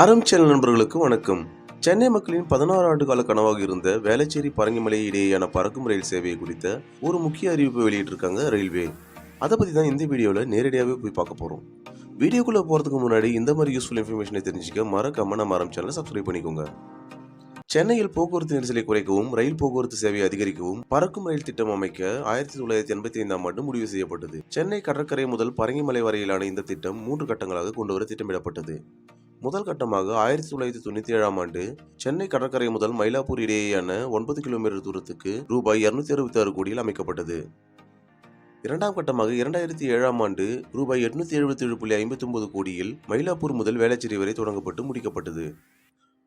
அறம் சேனல் நண்பர்களுக்கு வணக்கம். சென்னை மக்களின் பதினாறு ஆண்டு கால கனவாக இருந்த வேளச்சேரி பரங்கிமலை இடையேயான பறக்கும் ரயில் சேவையை குறித்த ஒரு முக்கிய அறிவிப்பை வெளியிட்டிருக்காங்க ரயில்வே. அதை பற்றி தான் இந்த வீடியோவில் நேரடியாகவே போய் பார்க்க போகிறோம் வீடியோக்குள்ளே போகிறதுக்கு முன்னாடி இந்த மாதிரி யூஸ்ஃபுல் இன்ஃபர்மேஷனை தெரிஞ்சுக்க மறக்காம நம்ம அறம் சேனலை சப்ஸ்கிரைப் பண்ணிக்கோங்க. சென்னையில் போக்குவரத்து நெரிசலை குறைக்கவும் ரயில் போக்குவரத்து சேவையை அதிகரிக்கவும் பறக்கும் ரயில் திட்டம் அமைக்க ஆயிரத்தி தொள்ளாயிரத்தி எண்பத்தி ஐந்தாம் ஆண்டு முடிவு செய்யப்பட்டது. சென்னை கடற்கரை முதல் பரங்கிமலை வரையிலான இந்த திட்டம் மூன்று கட்டங்களாக கொண்டுவர திட்டமிடப்பட்டது. முதல் கட்டமாக ஆயிரத்தி தொள்ளாயிரத்தி தொண்ணூத்தி ஏழாம் ஆண்டு சென்னை கடற்கரை முதல் மயிலாப்பூர் இடையேயான ஒன்பது கிலோமீட்டர் தூரத்துக்கு ரூபாய் இருநூத்தி அறுபத்தி ஆறு கோடியில் அமைக்கப்பட்டது. இரண்டாம் கட்டமாக இரண்டாயிரத்தி ஏழாம் ஆண்டு ரூபாய் எட்நூத்தி எழுபத்தி ஏழு புள்ளி ஐம்பத்தி ஒன்பது கோடியில் மயிலாப்பூர் முதல் வேளச்சேரி வரை தொடங்கப்பட்டு முடிக்கப்பட்டது.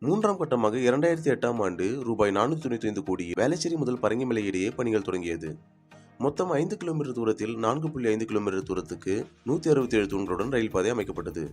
மூன்றாம் கட்டமாக இரண்டாயிரத்தி எட்டாம் ஆண்டு ரூபாய் நானூற்றி தொண்ணூற்றி ஐந்து கோடியில் வேளச்சேரி முதல் பரங்கிமலை இடையே பணிகள் தொடங்கியது. மொத்தம் ஐந்து கிலோமீட்டர் தூரத்தில் நான்கு புள்ளி ஐந்து கிலோமீட்டர் தூரத்துக்கு நூற்றி அறுபத்தி ஏழு தூண்களுடன் ரயில் பாதை அமைக்கப்பட்டது.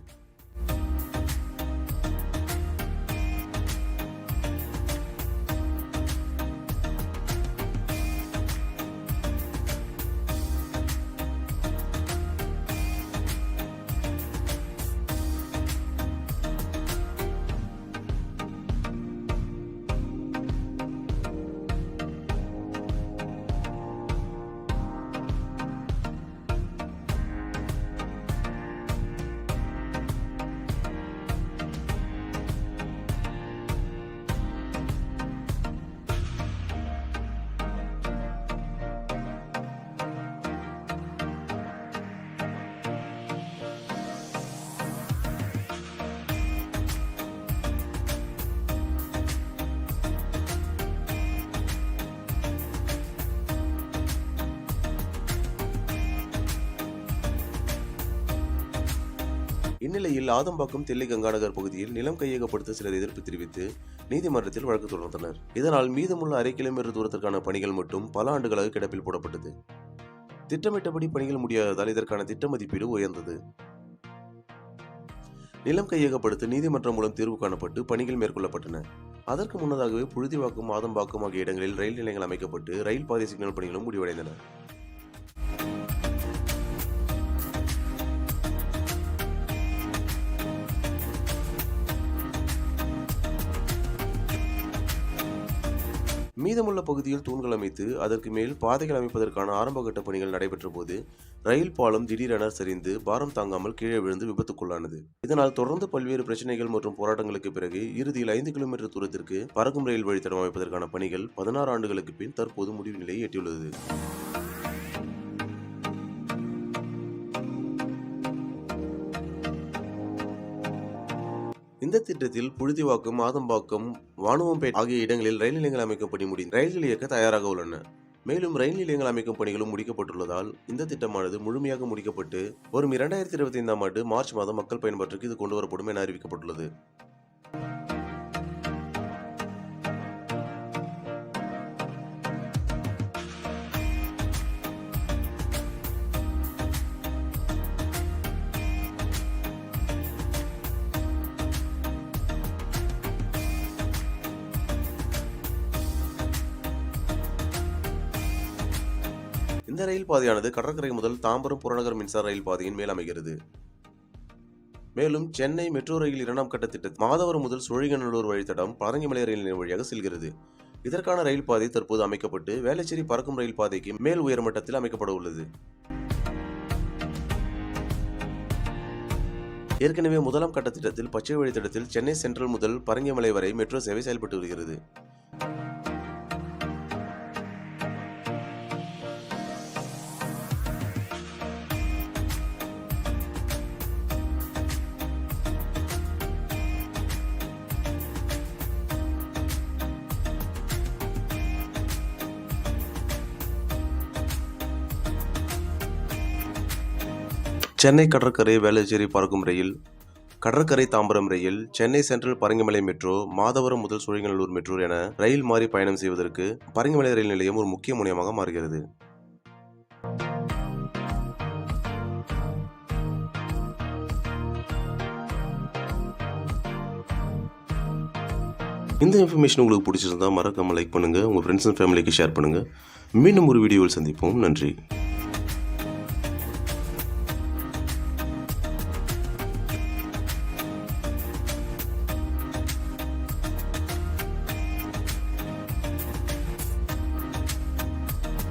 இந்நிலையில் ஆதம்பாக்கம் தில்லை கங்காநகர் பகுதியில் நிலம் கையகப்படுத்த சிலர் எதிர்ப்பு தெரிவித்து நீதிமன்றத்தில் வழக்கு தொடர்ந்தனர். இதனால் மீதமுள்ள அரை கிலோமீட்டர் தூரத்திற்கான பணிகள் மட்டும் பல ஆண்டுகளாக கிடப்பில் போடப்பட்டது. திட்டமிட்டபடி பணிகள் முடியாததால் இதற்கான திட்ட மதிப்பீடு உயர்ந்தது. நிலம் கையகப்படுத்த நீதிமன்றம் மூலம் தீர்வு காணப்பட்டு பணிகள் மேற்கொள்ளப்பட்டன. அதற்கு முன்னதாகவே புழுதிவாக்கம் ஆதம்பாக்கம் ஆகிய இடங்களில் ரயில் நிலையங்கள் அமைக்கப்பட்டு ரயில் பாதை சிக்னல் பணிகளும் முடிவடைந்தன. மீதமுள்ள பகுதியில் தூண்கள் அமைத்து அதற்கு மேல் பாதைகள் அமைப்பதற்கான ஆரம்பகட்ட பணிகள் நடைபெற்ற போது ரயில் பாலம் திடீரென சரிந்து பாரம் தாங்காமல் கீழே விழுந்து விபத்துக்குள்ளானது. இதனால் தொடர்ந்து பல்வேறு பிரச்சனைகள் மற்றும் போராட்டங்களுக்கு பிறகு இறுதியில் ஐந்து கிலோமீட்டர் தூரத்திற்கு பறக்கும் ரயில் வழித்தடம் அமைப்பதற்கான பணிகள் பதினாறு ஆண்டுகளுக்கு பின் தற்போது முடிவு நிலையை எட்டியுள்ளது. இந்த திட்டத்தில் புழுதிவாக்கம் ஆதம்பாக்கம் வானுவம்பேட் ஆகிய இடங்களில் ரயில் நிலையங்கள் அமைக்கும் பணி முடிந்து ரயில்கள் இயக்க தயாராக உள்ளன. மேலும் ரயில் நிலையங்கள் அமைக்கும் பணிகளும் முடிக்கப்பட்டுள்ளதால் இந்த திட்டமானது முழுமையாக முடிக்கப்பட்டு வரும் இரண்டாயிரத்தி இருபத்தி ஐந்தாம் ஆண்டு மார்ச் மாதம் மக்கள் பயன்பாட்டிற்கு இது கொண்டு வரப்படும் என அறிவிக்கப்பட்டுள்ளது. இந்த ரயில் பாதையானது கடற்கரை முதல் தாம்பரம் புறநகர் மின்சார ரயில் பாதையின் மேல் அமைகிறது. மேலும் சென்னை மெட்ரோ ரயில் இரண்டாம் கட்ட திட்டத்தில் மாதவரம் முதல் சுழிகநல்லூர் வழித்தடம் பரங்கிமலை ரயில் நிலையம் வழியாக செல்கிறது. இதற்கான ரயில் பாதை தற்போது அமைக்கப்பட்டு வேளச்சேரி பறக்கும் ரயில் பாதைக்கு மேல் உயர்மட்டத்தில் அமைக்கப்பட உள்ளது. ஏற்கனவே முதலாம் கட்ட திட்டத்தில் பச்சை வழித்தடத்தில் சென்னை சென்ட்ரல் முதல் பரங்கிமலை வரை மெட்ரோ சேவை செயல்பட்டு வருகிறது. சென்னை கடற்கரை வேளச்சேரி பறக்கும் ரயில் கடற்கரை தாம்பரம் ரயில் சென்னை சென்ட்ரல் பரங்கிமலை மெட்ரோ மாதவரம் முதல் சுழிங்கநல்லூர் மெட்ரோ என ரயில் மாறி பயணம் செய்வதற்கு பரங்கிமலை ரயில் நிலையம் ஒரு முக்கிய முனையமாக மாறுகிறது. இந்த இன்ஃபர்மேஷன் உங்களுக்கு பிடிச்சிருந்தா மறக்காமல் லைக் பண்ணுங்கள் உங்கள் ஃப்ரெண்ட்ஸ் அண்ட் ஃபேமிலிக்கு ஷேர் பண்ணுங்கள் மீண்டும் ஒரு வீடியோவில் சந்திப்போம். நன்றி.